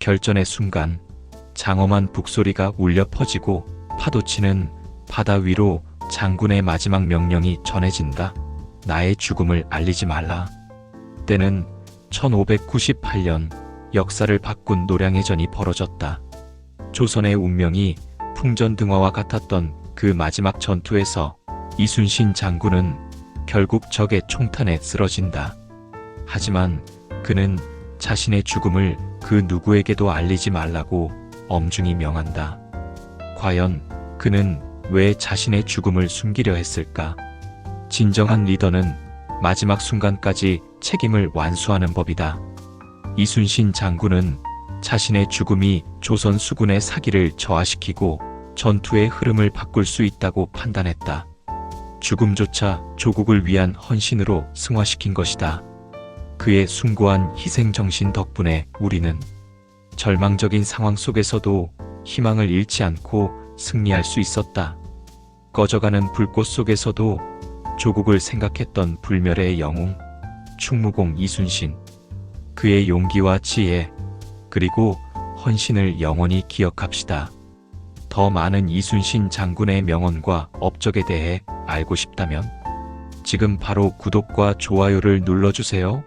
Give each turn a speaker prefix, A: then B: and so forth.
A: 결전의 순간 장엄한 북소리가 울려 퍼지고 파도치는 바다 위로 장군의 마지막 명령이 전해진다. 나의 죽음을 알리지 말라. 때는 1598년 역사를 바꾼 노량해전이 벌어졌다. 조선의 운명이 풍전등화와 같았던 그 마지막 전투에서 이순신 장군은 결국 적의 총탄에 쓰러진다. 하지만 그는 자신의 죽음을 그 누구에게도 알리지 말라고 엄중히 명한다. 과연 그는 왜 자신의 죽음을 숨기려 했을까? 진정한 리더는 마지막 순간까지 책임을 완수하는 법이다. 이순신 장군은 자신의 죽음이 조선 수군의 사기를 저하시키고 전투의 흐름을 바꿀 수 있다고 판단했다. 죽음조차 조국을 위한 헌신으로 승화시킨 것이다. 그의 숭고한 희생 정신 덕분에 우리는 절망적인 상황 속에서도 희망을 잃지 않고 승리할 수 있었다. 꺼져가는 불꽃 속에서도 조국을 생각했던 불멸의 영웅, 충무공 이순신. 그의 용기와 지혜, 그리고 헌신을 영원히 기억합시다. 더 많은 이순신 장군의 명언과 업적에 대해 알고 싶다면 지금 바로 구독과 좋아요를 눌러주세요.